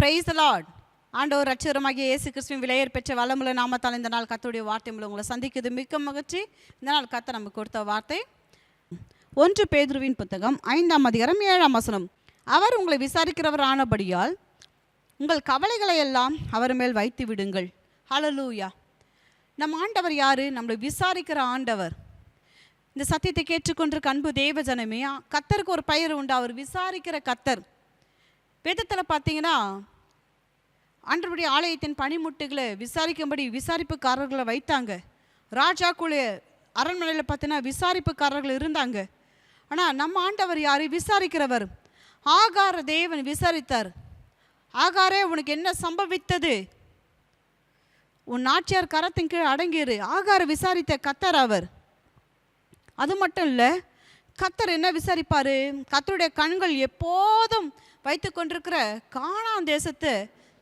Price Lord ஆண்டவர் ரட்சகரமாகிய இயேசு கிறிஸ்துவின் விலையர் பெற்ற வளமுள்ள நாமத்தால் இந்த நாள் கத்துடைய வார்த்தை மூலம் உங்களை சந்திக்குது மிக்க மகிழ்ச்சி. இந்த நாள் கத்த நமக்கு கொடுத்த வார்த்தை. ஒன்று பேதுருவின் புத்தகம் ஐந்தாம் அதிகாரம் ஏழாம் வசனம். அவர் உங்களை விசாரிக்கிறவர் ஆனபடியால் உங்கள் கவலைகளை எல்லாம் அவர் மேல் வைத்து விடுங்கள். ஹலலூயா நம் ஆண்டவர் யாரு? நம்மளை விசாரிக்கிற ஆண்டவர். இந்த சத்தியத்தை கேட்டுக்கொண்டிருக்க அன்பு தேவ ஜனமே கத்தருக்கு ஒரு பெயர் உண்டு. அவர் விசாரிக்கிற கத்தர் வேதத்தில் பார்த்தீங்கன்னா ஆண்டவருடைய ஆலயத்தின் பனிமுட்டுகளை விசாரிக்கும்படி விசாரிப்புக்காரர்களை வைத்தாங்க. ராஜாக்குள்ள அரண்மனையில் பார்த்தீங்கன்னா விசாரிப்புக்காரர்கள் இருந்தாங்க. ஆனால் நம்ம ஆண்டவர் யார்? விசாரிக்கிறவர். ஆகார தேவன் விசாரித்தார். ஆகாரே உனக்கு என்ன சம்பவித்தது? உன் நாச்சியார் கரத்தின் கீழ் அடங்கிரு ஆகார விசாரித்த கத்தர் அவர். அது மட்டும் இல்லை கத்தர் என்ன விசாரிப்பார்? கத்தருடைய கண்கள் எப்போதும் வைத்து கொண்டிருக்கிற காணான் தேசத்தை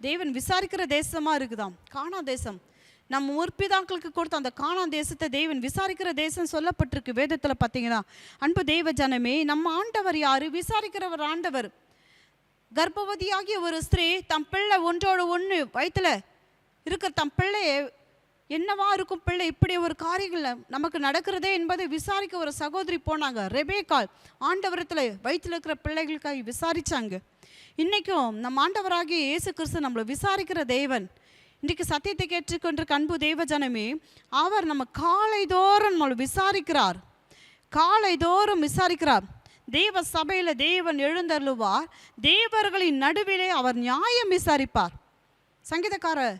தேவன் விசாரிக்கிற தேசமாக இருக்குதாம். காணா தேசம். நம்ம முற்பிதாக்களுக்கு கொடுத்த அந்த காணான் தேசத்தை தேவன் விசாரிக்கிற தேசம் சொல்லப்பட்டிருக்கு வேதத்தில் பார்த்தீங்கன்னா. அன்பு தெய்வ ஜனமே நம்ம ஆண்டவர் யாரு? விசாரிக்கிறவர் ஆண்டவர். கர்ப்பவதியாகிய ஒரு ஸ்திரீ தம் பிள்ளை ஒன்றோடு ஒன்று வயித்துல இருக்கிற தம் பிள்ளையை என்னவா இருக்கும் பிள்ளை? இப்படி ஒரு காரியங்கள் நமக்கு நடக்கிறதே என்பதை விசாரிக்க ஒரு சகோதரி போனாங்க. ரெபேக்கால் ஆண்டவரத்தில் வயிற்றில் இருக்கிற பிள்ளைகளுக்காக விசாரிச்சாங்க. இன்றைக்கும் நம்ம ஆண்டவராகிய இயேசு கிறிஸ்து நம்மளை விசாரிக்கிற தேவன். இன்றைக்கு சத்தியத்தை கேட்டுக்கொண்டிருக்க அன்பு தேவ ஜனமே அவர் நம்ம காலைதோறும் நம்மளை விசாரிக்கிறார். காலைதோறும் விசாரிக்கிறார். தேவ சபையில் தேவன் எழுந்தருளுவார். தேவர்களின் நடுவிலே அவர் நியாயம் விசாரிப்பார். சங்கீதக்காரர்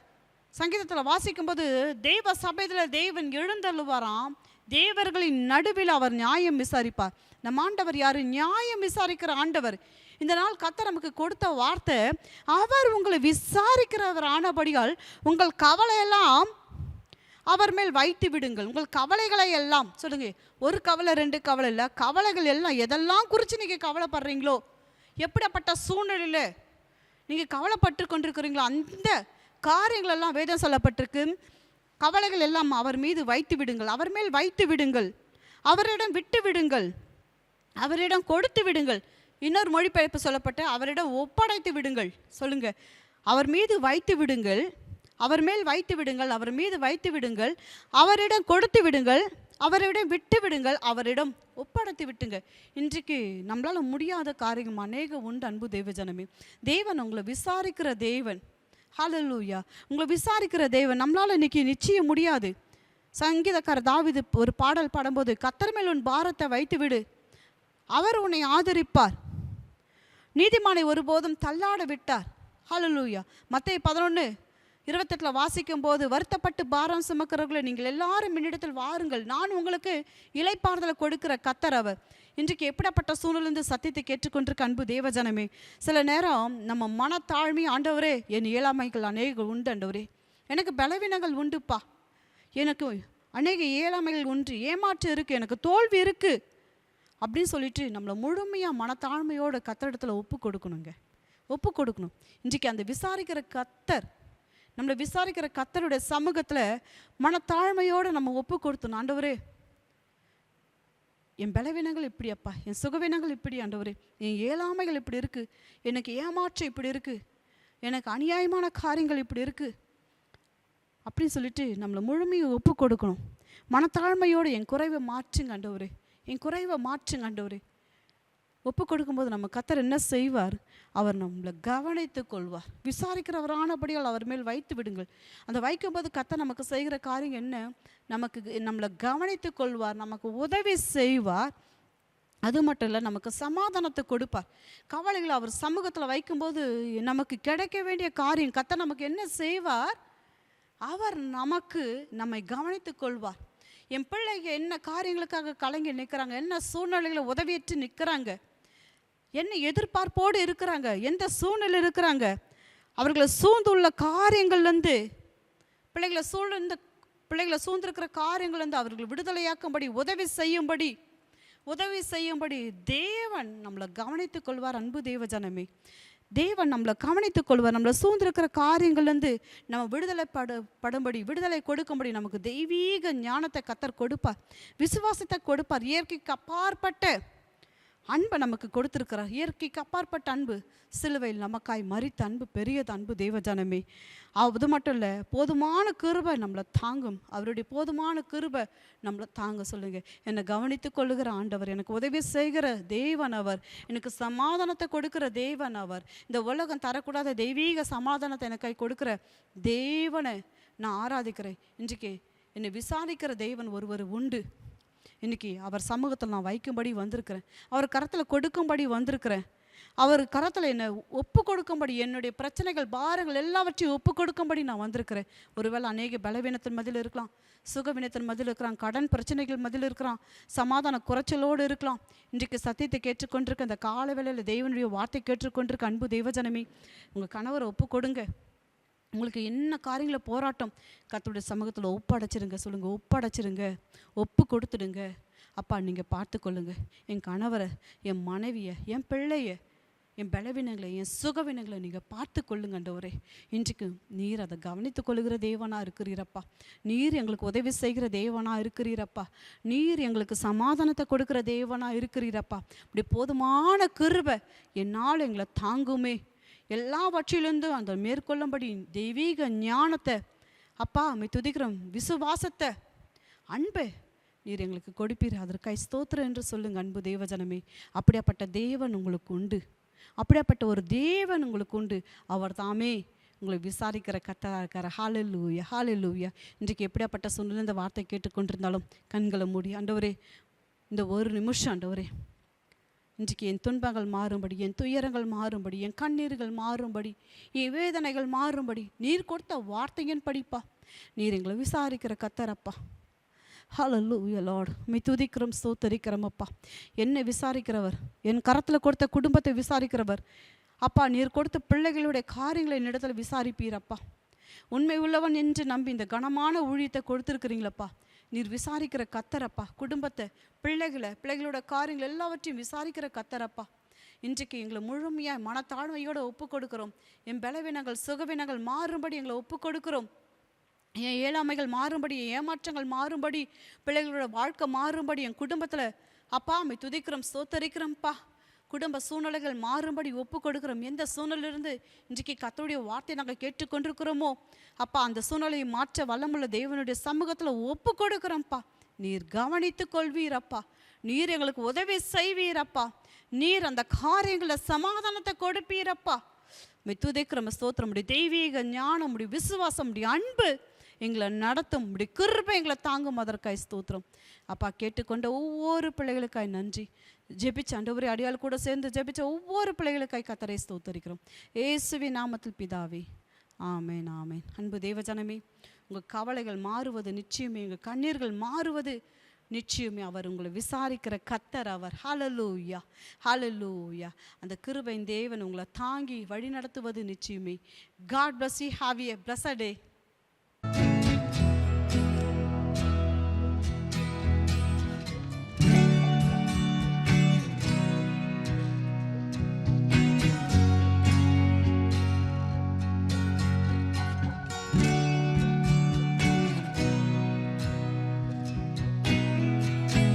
சங்கீதத்தில் வாசிக்கும்போது தெய்வ சபையில் தெய்வன் எழுந்தருளுவாராம். தேவர்களின் நடுவில் அவர் நியாயம் விசாரிப்பார். நம்ம ஆண்டவர் யாரு? நியாயம் விசாரிக்கிற ஆண்டவர். இந்த நாள் கத்த நமக்கு கொடுத்த வார்த்தை அவர் உங்களை விசாரிக்கிறவர் ஆனபடியால் உங்கள் கவலையெல்லாம் அவர் மேல் வைத்து விடுங்கள். உங்கள் கவலைகளை எல்லாம் சொல்லுங்க ஒரு கவலை ரெண்டு கவலை இல்லை. கவலைகள் எல்லாம் எதெல்லாம் குறித்து நீங்கள் கவலைப்படுறீங்களோ எப்படிப்பட்ட சூழ்நிலையில் நீங்கள் கவலைப்பட்டு கொண்டிருக்கிறீங்களோ அந்த காரியங்கள் எல்லாம் வேதம் சொல்லப்பட்டிருக்கு. கவலைகள் எல்லாம் அவர் மீது வைத்து விடுங்கள். அவர் மேல் வைத்து விடுங்கள். அவரிடம் விட்டு விடுங்கள். அவரிடம் கொடுத்து விடுங்கள். இன்னொரு மொழிபெயர்ப்பு சொல்லப்பட்ட அவரிடம் ஒப்படைத்து விடுங்கள். சொல்லுங்க. அவர் மீது வைத்து விடுங்கள். அவர் மேல் வைத்து விடுங்கள். அவர் மீது வைத்து விடுங்கள். அவரிடம் கொடுத்து விடுங்கள். அவரிடம் விட்டு விடுங்கள். அவரிடம் ஒப்படைத்து விட்டுங்க. இன்றைக்கு நம்மளால் முடியாத காரியம் அநேக உண்டு அன்பு தேவஜனமே தேவன் உங்களை விசாரிக்கிற தேவன். ஹலலூயா உங்களை விசாரிக்கிற தேவன் நம்மளால் இன்னைக்கு நிச்சயம் முடியாது. சங்கீதக்கார தாவிது ஒரு பாடல் பாடும்போது கத்தர் மேல் உன் பாரத்தை வைத்து விடு. அவர் உன்னை ஆதரிப்பார். நீதிமானை ஒருபோதும் தள்ளாட விட்டார். ஹலலூயா மத்திய பதினொன்று இருபத்தெட்டில் வாசிக்கும் போது வருத்தப்பட்டு பாரம் சுமக்கிறவர்களை நீங்கள் எல்லாரும் என்னிடத்தில் வாருங்கள். நான் உங்களுக்கு இலைப்பாறுதலை கொடுக்கிற கத்தர் அவர். இன்றைக்கு எப்படிப்பட்ட சூழலிருந்து சத்தியத்தை கேட்டுக்கொண்டிருக்க அன்பு தேவஜனமே சில நேரம் நம்ம மனத்தாழ்மை ஆண்டவரே என் இயலாமைகள் அநேக உண்டு ஆண்டவரே. எனக்கு பலவீனங்கள் உண்டுப்பா. எனக்கு அநேக இயலாமைகள் உண்டு. ஏமாற்று இருக்குது எனக்கு தோல்வி இருக்குது அப்படின்னு சொல்லிட்டு நம்மளை முழுமையாக மனத்தாழ்மையோட கத்தரிடத்தில் ஒப்பு கொடுக்கணுங்க. ஒப்பு கொடுக்கணும். இன்றைக்கி அந்த விசாரிக்கிற கத்தர் நம்மளை விசாரிக்கிற கத்தருடைய சமூகத்தில் மனத்தாழ்மையோடு நம்ம ஒப்பு கொடுத்தணும் ஆண்டவரே என் பலவீனங்கள் இப்படி அப்பா என் சுகவீனங்கள் இப்படி ஆண்டவரே என் ஏழாமைகள் இப்படி இருக்குது எனக்கு ஏமாற்றம் இப்படி இருக்குது எனக்கு அநியாயமான காரியங்கள் இப்படி இருக்குது அப்படின்னு சொல்லிட்டு நம்மளை முழுமையை ஒப்பு கொடுக்கணும். மனத்தாழ்மையோடு என் குறைவை மாற்றுங்க ஆண்டவரே என் குறைவை மாற்றுங்க ஆண்டவரே. ஒப்பு கொடுக்கும்போது நம்ம கத்தர் என்ன செய்வார்? அவர் நம்மளை கவனித்து கொள்வார். விசாரிக்கிறவரானபடியால் அவர் மேல் வைத்து விடுங்கள். அந்த வைக்கும்போது கத்தை நமக்கு செய்கிற காரியம் என்ன? நமக்கு நம்மளை கவனித்து கொள்வார் நமக்கு உதவி செய்வார். அது மட்டும் இல்லை நமக்கு சமாதானத்தை கொடுப்பார். கவலைகளை அவர் சமூகத்தில் வைக்கும்போது நமக்கு கிடைக்க வேண்டிய காரியம் கத்தை நமக்கு என்ன செய்வார்? அவர் நமக்கு நம்மை கவனித்து கொள்வார். என் பிள்ளைங்க என்ன காரியங்களுக்காக கலங்கி நிற்கிறாங்க என்ன சூழ்நிலைகளை உதவியற்று நிற்கிறாங்க என்ன எதிர்பார்ப்போடு இருக்கிறாங்க? எந்த சூழ்நிலை இருக்கிறாங்க? அவர்களை சூழ்ந்துள்ள காரியங்கள்லேருந்து பிள்ளைகளை சூழ்ந்த பிள்ளைகளை சூழ்ந்திருக்கிற காரியங்கள்லேருந்து அவர்களை விடுதலையாக்கும்படி உதவி செய்யும்படி உதவி செய்யும்படி தேவன் நம்மளை கவனித்துக் கொள்வார் அன்பு தேவஜனமே. தேவன் நம்மளை கவனித்துக் கொள்வார் நம்மளை சூழ்ந்திருக்கிற காரியங்கள்லேருந்து நம்ம விடுதலை படு படும்படி விடுதலை கொடுக்கும்படி நமக்கு தெய்வீக ஞானத்தை கத்தர் கொடுப்பார். விசுவாசத்தை கொடுப்பார். இயற்கைக்கு அப்பாற்பட்ட அன்பை நமக்கு கொடுத்துருக்கிறார் இயற்கைக்கு அப்பாற்பட்ட அன்பு சிலுவையில் நமக்காய் மறித்த அன்பு பெரியது அன்பு தேவஜானமே. அது மட்டும் இல்லை போதுமான கிருபை நம்மளை தாங்கும். அவருடைய போதுமான கிருபை நம்மளை தாங்க சொல்லுங்கள் என்னை கவனித்து கொள்ளுகிற ஆண்டவர் எனக்கு உதவி செய்கிற தேவன் அவர் எனக்கு சமாதானத்தை கொடுக்கிற தேவன் அவர். இந்த உலகம் தரக்கூடாத தெய்வீக சமாதானத்தை எனக்கு கொடுக்கிற தேவனை நான் ஆராதிக்கிறேன். இன்றைக்கு என்னை விசாரிக்கிற தெய்வன் ஒருவர் உண்டு. இன்றைக்கி அவர் சமூகத்தில் நான் வைக்கும்படி வந்திருக்கிறேன். அவர் கரத்தில் கொடுக்கும்படி வந்திருக்கிறேன். அவர் கரத்தில் என்னை ஒப்பு கொடுக்கும்படி என்னுடைய பிரச்சனைகள் பாரங்கள் எல்லாவற்றையும் ஒப்பு கொடுக்கும்படி நான் வந்திருக்கிறேன். ஒருவேளை அநேக பலவீனத்தின் மதியில் இருக்கலாம் சுகவீனத்தின் மதியில் இருக்கிறான் கடன் பிரச்சனைகள் மதியில் இருக்கிறான் சமாதான குறைச்சலோடு இருக்கலாம். இன்றைக்கு சத்தியத்தை கேட்டுக்கொண்டிருக்க இந்த கால வேளையில் தேவனுடைய வார்த்தை கேட்டுக்கொண்டிருக்க அன்பு தெய்வஜனமே உங்கள் கணவரை ஒப்பு கொடுங்க. உங்களுக்கு என்ன காரியங்களில் போராட்டம்? கத்தோடைய சமூகத்தில் ஒப்படைச்சிருங்க சொல்லுங்கள் ஒப்படைச்சிருங்க. ஒப்பு கொடுத்துடுங்க. அப்பா நீங்கள் பார்த்துக்கொள்ளுங்க. என் கணவரை என் மனைவியை என் பிள்ளைய என் பலவீனங்களை என் சுகவீனங்களை நீங்கள் பார்த்து கொள்ளுங்கண்டவரே இன்றைக்கு நீர் அதை கவனித்து கொள்ளுகிற தேவனாக இருக்கிறீரப்பா. நீர் எங்களுக்கு உதவி செய்கிற தேவனாக இருக்கிறீரப்பா. நீர் எங்களுக்கு சமாதானத்தை கொடுக்குற தேவனாக இருக்கிறீரப்பா. இப்படி போதுமான கிருபை என்னால் எங்களை தாங்குமே. எல்லாவற்றிலிருந்து அந்த மேற்கொள்ளும்படி தெய்வீக ஞானத்தை அப்பா அமை துதிக்கிறோம் விசுவாசத்தை அன்பை நீர் எங்களுக்கு கொடுப்பீர். அதற்காய் ஸ்தோத்திரம் என்று சொல்லுங்க அன்பு தேவஜனமே. அப்படியாப்பட்ட தேவன் உங்களுக்கு உண்டு. அப்படியாப்பட்ட ஒரு தேவன் உங்களுக்கு உண்டு. அவர் தாமே உங்களை விசாரிக்கிற கத்தராக இருக்கார். ஹாலல்லூயா லூவியா இன்றைக்கு எப்படியாப்பட்ட சூழ்நிலை இந்த வார்த்தை கேட்டுக்கொண்டிருந்தாலும் கண்களை மூடி ஆண்டவரே இந்த ஒரு நிமிஷம் ஆண்டவரே இன்றைக்கு என் துன்பங்கள் மாறும்படி என் துயரங்கள் மாறும்படி என் கண்ணீர்கள் மாறும்படி என் வேதனைகள் மாறும்படி நீர் கொடுத்த வார்த்தையின் படிப்பா. நீர் எங்களை விசாரிக்கிற கத்தரப்பா. ஹalleluya லார்ட் மை துதிக்கிறோம் ஸ்தோத்தரிக்கிறோம் அப்பா. என்னை விசாரிக்கிறவர் என் கரத்தில் கொடுத்த குடும்பத்தை விசாரிக்கிறவர். அப்பா நீர் கொடுத்த பிள்ளைகளுடைய காரியங்களை என்னிடத்தில் விசாரிப்பீரப்பா. உண்மை உள்ளவன் என்று நம்பி இந்த கனமான ஊழியத்தை கொடுத்துருக்குறீங்களப்பா. நீர் விசாரிக்கிற கத்தரப்பா. குடும்பத்தை பிள்ளைகளை பிள்ளைகளோட காரியங்கள் எல்லாவற்றையும் விசாரிக்கிற கத்தரப்பா. இன்றைக்கு எங்களை முழுமையாக மனத்தாழ்மையோடு ஒப்பு கொடுக்கிறோம் என் பலவீனங்கள் சுகவீனங்கள் மாறும்படி எங்களை ஒப்பு கொடுக்கிறோம் என் ஏழாமைகள் மாறும்படி என் ஏமாற்றங்கள் மாறும்படி பிள்ளைகளோட வாழ்க்கை மாறும்படி என் குடும்பத்தில் அப்பா அம்மை துதிக்கிறோம் சோத்தரிக்கிறோம்ப்பா குடும்ப சூழ்நிலைகள் மாறும்படி ஒப்பு கொடுக்கிறோம் எந்த சூழ்நிலையிலிருந்து இன்றைக்கு கத்தோடைய வார்த்தையை நாங்கள் கேட்டுக்கொண்டிருக்கிறோமோ அப்பா அந்த சூழ்நிலையை மாற்ற வல்லமுள்ள தேவனுடைய சமூகத்தில் ஒப்பு கொடுக்குறோம்ப்பா நீர் கவனித்து கொள்வீரப்பா. நீர் எங்களுக்கு உதவி செய்வீரப்பா. நீர் அந்த காரியங்களை சமாதானத்தை கொடுப்பீரப்பா. மெத்துதைக்கிற ஸ்தோத்திரம். உடைய தெய்வீக ஞானம் உடைய விசுவாசம் உடைய அன்பு எங்களை நடத்தும். உடைய கிருபை எங்களை தாங்கும். அதற்காய் ஸ்தோத்திரம். அப்பா கேட்டுக்கொண்ட ஒவ்வொரு பிள்ளைகளுக்காய் நன்றி. ஜெபிச்ச ஆண்டவரே அடியாள் கூட சேர்ந்து ஜெபிச்ச ஒவ்வொரு பிள்ளைகளுக்காய் கத்தரை ஸ்தோத்தரிக்கிறோம். ஏசுவி நாமத்தில் பிதாவே ஆமேன் ஆமேன். அன்பு தேவஜனமே உங்கள் கவலைகள் மாறுவது நிச்சயமே உங்கள் கண்ணீர்கள் மாறுவது நிச்சயமே. அவர் உங்களை விசாரிக்கிற கத்தர் அவர். ஹலலூயா ஹலலூயா அந்த கிருபையின் தேவன் உங்களை தாங்கி வழி நடத்துவது நிச்சயமே. God bless you have a blessed day.